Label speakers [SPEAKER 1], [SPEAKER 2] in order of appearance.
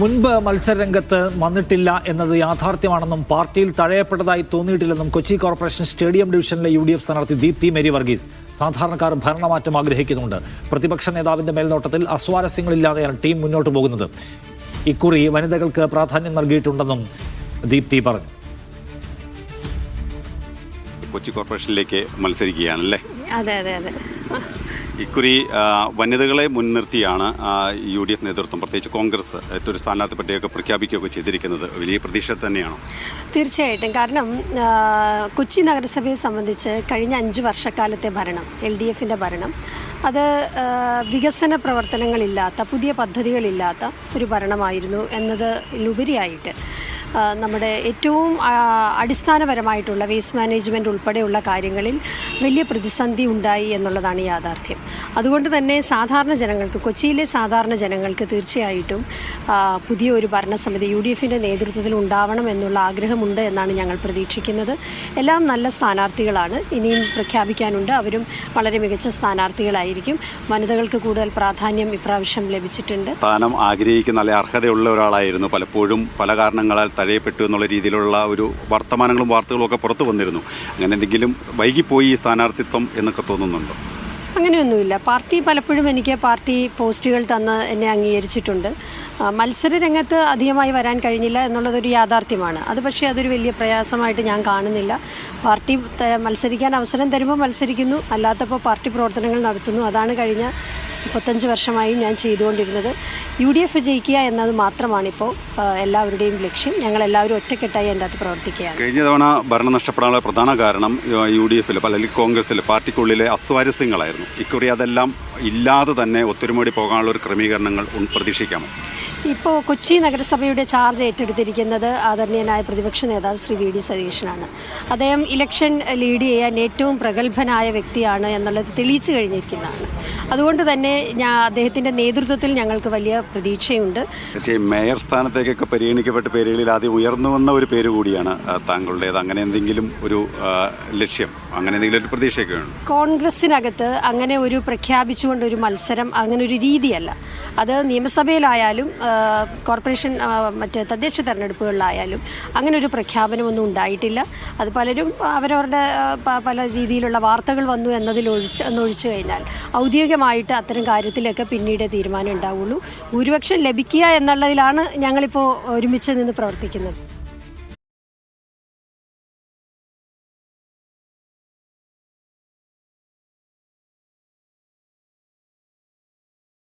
[SPEAKER 1] മുൻപ് മത്സരരംഗത്ത് വന്നിട്ടില്ല എന്നത് യാഥാർത്ഥ്യമാണെന്നും പാർട്ടിയിൽ തഴയപ്പെട്ടതായി തോന്നിയിട്ടില്ലെന്നും കൊച്ചി കോർപ്പറേഷൻ സ്റ്റേഡിയം ഡിവിഷനിലെ യു ഡി എഫ് സ്ഥാനാർത്ഥി ദീപ്തി മേരി വർഗീസ് സാധാരണക്കാർ ഭരണമാറ്റം ആഗ്രഹിക്കുന്നുണ്ട്. പ്രതിപക്ഷ നേതാവിന്റെ മേൽനോട്ടത്തിൽ അസ്വാരസ്യങ്ങളില്ലാതെയാണ് ടീം മുന്നോട്ട് പോകുന്നത്. ഇക്കുറി വനിതകൾക്ക് പ്രാധാന്യം നൽകിയിട്ടുണ്ടെന്നും ദീപ്തി പറഞ്ഞു.
[SPEAKER 2] കൊച്ചി കോർപ്പറേഷനിലേക്ക് മത്സരിക്കുകയാണല്ലേ?
[SPEAKER 3] അതെ അതെ അതെ.
[SPEAKER 2] ഇക്കുറി വനിതകളെ മുൻനിർത്തിയാണ് യു ഡി എഫ് നേതൃത്വം പ്രത്യേകിച്ച് കോൺഗ്രസ് ഒരു സ്ഥാനാർത്ഥി പട്ടികയൊക്കെ പ്രഖ്യാപിക്കുകയൊക്കെ ചെയ്തിരിക്കുന്നത്. വലിയ പ്രതീക്ഷ തന്നെയാണ്?
[SPEAKER 3] തീർച്ചയായിട്ടും. കാരണം കൊച്ചി നഗരസഭയെ സംബന്ധിച്ച് കഴിഞ്ഞ അഞ്ച് വർഷക്കാലത്തെ ഭരണം എൽ ഡി എഫിന്റെ ഭരണം അത് വികസന പ്രവർത്തനങ്ങളില്ലാത്ത പുതിയ പദ്ധതികളില്ലാത്ത ഒരു ഭരണമായിരുന്നു എന്നതിലുപരിയായിട്ട് ആ, നമ്മുടെ ഏറ്റവും അടിസ്ഥാനപരമായിട്ടുള്ള വേസ്റ്റ് മാനേജ്മെന്റ് ഉൾപ്പെടെയുള്ള കാര്യങ്ങളിൽ വലിയ പ്രതിസന്ധി ഉണ്ടായി എന്നുള്ളതാണ് യാഥാർത്ഥ്യം. അതുകൊണ്ട് തന്നെ സാധാരണ ജനങ്ങൾക്ക് കൊച്ചിയിലെ സാധാരണ ജനങ്ങൾക്ക് തീർച്ചയായിട്ടും പുതിയ ഒരു ഭരണസമിതി യു ഡി എഫിന്റെ നേതൃത്വത്തിൽ ഉണ്ടാവണം എന്നുള്ള ആഗ്രഹമുണ്ട് എന്നാണ് ഞങ്ങൾ പ്രതീക്ഷിക്കുന്നത്. എല്ലാം നല്ല സ്ഥാനാർത്ഥികളാണ്. ഇനിയും പ്രഖ്യാപിക്കാനുണ്ട്. അവരും വളരെ മികച്ച സ്ഥാനാർത്ഥികളായിരിക്കും. വനിതകൾക്ക് കൂടുതൽ പ്രാധാന്യം ഇപ്രാവശ്യം ലഭിച്ചിട്ടുണ്ട്.
[SPEAKER 2] സ്ഥാനം ആഗ്രഹിക്കുന്ന അല്ലെ അർഹതയുള്ള ഒരാളായിരുന്നു. പലപ്പോഴും പല കാരണങ്ങളാൽ തഴയപ്പെട്ടു എന്നുള്ള രീതിയിലുള്ള ഒരു വർത്തമാനങ്ങളും വാർത്തകളും ഒക്കെ പുറത്തു വന്നിരുന്നു. അങ്ങനെ എന്തെങ്കിലും വൈകിപ്പോയി ഈ സ്ഥാനാർത്ഥിത്വം എന്നൊക്കെ തോന്നുന്നുണ്ടോ?
[SPEAKER 3] അങ്ങനെയൊന്നുമില്ല. പാർട്ടി പലപ്പോഴും എനിക്ക് പാർട്ടി പോസ്റ്റുകൾ തന്ന് എന്നെ അംഗീകരിച്ചിട്ടുണ്ട്. മത്സര രംഗത്ത് അധികമായി വരാൻ കഴിഞ്ഞില്ല എന്നുള്ളതൊരു യാഥാർത്ഥ്യമാണ്. അത് പക്ഷേ അതൊരു വലിയ പ്രയാസമായിട്ട് ഞാൻ കാണുന്നില്ല. പാർട്ടി മത്സരിക്കാൻ അവസരം തരുമ്പോൾ മത്സരിക്കുന്നു. അല്ലാത്തപ്പോൾ പാർട്ടി പ്രവർത്തനങ്ങൾ നടത്തുന്നു. അതാണ് കഴിഞ്ഞ മുപ്പത്തഞ്ച് വർഷമായി ഞാൻ ചെയ്തുകൊണ്ടിരുന്നത്. യു ഡി എഫ് ജയിക്കുക എന്നത് മാത്രമാണിപ്പോൾ എല്ലാവരുടെയും ലക്ഷ്യം. ഞങ്ങൾ എല്ലാവരും ഒറ്റക്കെട്ടായി എന്റെ അകത്ത് പ്രവർത്തിക്കുകയാണ്.
[SPEAKER 2] കഴിഞ്ഞ തവണ ഭരണം നഷ്ടപ്പെടാനുള്ള പ്രധാന കാരണം യു ഡി എഫിൽ അല്ലെങ്കിൽ കോൺഗ്രസിൽ പാർട്ടിക്കുള്ളിലെ അസ്വാരസ്യങ്ങളായിരുന്നു. ഇക്കുറി അതെല്ലാം ഇല്ലാതെ തന്നെ ഒത്തൊരുമോടി പോകാനുള്ള ഒരു ക്രമീകരണങ്ങൾ പ്രതീക്ഷിക്കാമോ?
[SPEAKER 3] ഇപ്പോൾ കൊച്ചി നഗരസഭയുടെ ചാർജ് ഏറ്റെടുത്തിരിക്കുന്നത് ആദരണീയനായ പ്രതിപക്ഷ നേതാവ് ശ്രീ വി ഡി സതീശനാണ്. അദ്ദേഹം ഇലക്ഷൻ ലീഡ് ചെയ്യാൻ ഏറ്റവും പ്രഗത്ഭനായ വ്യക്തിയാണ് എന്നുള്ളത് തെളിയിച്ചു കഴിഞ്ഞിരിക്കുന്നതാണ്. അതുകൊണ്ട് തന്നെ ഞാൻ അദ്ദേഹത്തിന്റെ നേതൃത്വത്തിൽ ഞങ്ങൾക്ക് വലിയ പ്രതീക്ഷയുണ്ട്.
[SPEAKER 2] പക്ഷേ മേയർ സ്ഥാനത്തേക്കൊക്കെ പരിഗണിക്കപ്പെട്ട പേരുകളിൽ ആദ്യം ഉയർന്നു വന്ന ഒരു പേര് കൂടിയാണ് താങ്കളുടേത്. അങ്ങനെ എന്തെങ്കിലും ഒരു ലക്ഷ്യം അങ്ങനെ എന്തെങ്കിലും ഒരു പ്രതീക്ഷയൊക്കെ ഉണ്ട്?
[SPEAKER 3] കോൺഗ്രസിനകത്ത് അങ്ങനെ ഒരു പ്രഖ്യാപിച്ചുകൊണ്ട് ഒരു മത്സരം അങ്ങനെ ഒരു രീതിയല്ല. അത് നിയമസഭയിലായാലും കോർപ്പറേഷൻ മറ്റ് തദ്ദേശ തെരഞ്ഞെടുപ്പുകളിലായാലും അങ്ങനെ ഒരു പ്രഖ്യാപനമൊന്നും ഉണ്ടായിട്ടില്ല. അത് പലരും അവരവരുടെ പല രീതിയിലുള്ള വാർത്തകൾ വന്നു എന്നതിലൊഴിച്ച് എന്നൊഴിച്ചു കഴിഞ്ഞാൽ ഔദ്യോഗികമായിട്ട് അത്തരം കാര്യത്തിലൊക്കെ പിന്നീട് തീരുമാനം ഉണ്ടാവുള്ളൂ. ഭൂരിപക്ഷം ലഭിക്കുക എന്നുള്ളതിലാണ് ഞങ്ങളിപ്പോൾ ഒരുമിച്ച് നിന്ന് പ്രവർത്തിക്കുന്നത്.